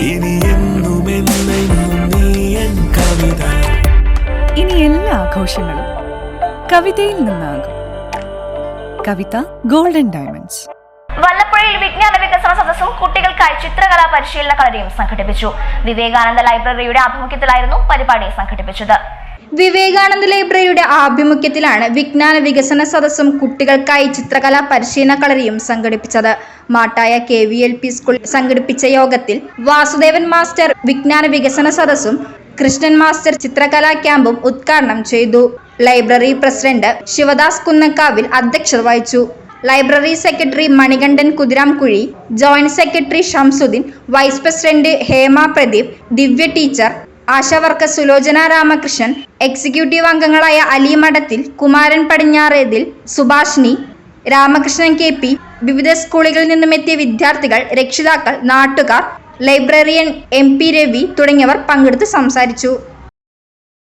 ഇനി എന്നും നീ എൻ കവിത. ഇനി എല്ലാ ആഘോഷങ്ങളും കവിതയിൽ നിന്നാകും. കവിത ഗോൾഡൻ ഡയമണ്ട്സ് വല്ലപ്പുഴയിൽ വിജ്ഞാന വികസന സദസ്സും കുട്ടികൾക്കായി ചിത്രകലാ പരിശീലന കളരിയും സംഘടിപ്പിച്ചു. വിവേകാനന്ദ ലൈബ്രറിയുടെ ആഭിമുഖ്യത്തിലായിരുന്നു പരിപാടി സംഘടിപ്പിച്ചത്. വിവേകാനന്ദ ലൈബ്രറിയുടെ ആഭിമുഖ്യത്തിലാണ് വിജ്ഞാന വികസന സദസ്സും കുട്ടികൾക്കായി ചിത്രകലാ പരിശീലന കളരിയും സംഘടിപ്പിച്ചത്. Mattaya K V L P school സംഘടിപ്പിച്ച യോഗത്തിൽ വാസുദേവൻ മാസ്റ്റർ വിജ്ഞാന വികസന സദസ്സും കൃഷ്ണൻ മാസ്റ്റർ ചിത്രകലാ ക്യാമ്പും ഉദ്ഘാടനം ചെയ്തു. ലൈബ്രറി പ്രസിഡന്റ് ശിവദാസ് കുന്നക്കാവിൽ അധ്യക്ഷത വഹിച്ചു. Library secretary Manikandan Kuthiramkuzhi joint secretary Shamsuddin vice president Hema Pradeep Divya teacher ASHA worker Sulochana Ramakrishnan executive അംഗങ്ങളായ അലി മഠത്തിൽ കുമാരൻ പടിഞ്ഞാറേതിൽ സുഭാഷിണി രാമകൃഷ്ണൻ കെ പി വിവിധ സ്കൂളുകളിൽ നിന്നും എത്തിയ വിദ്യാർത്ഥികൾ രക്ഷിതാക്കൾ നാട്ടുകാർ ലൈബ്രറിയൻ എം പി രവി തുടങ്ങിയവർ പങ്കെടുത്ത് സംസാരിച്ചു.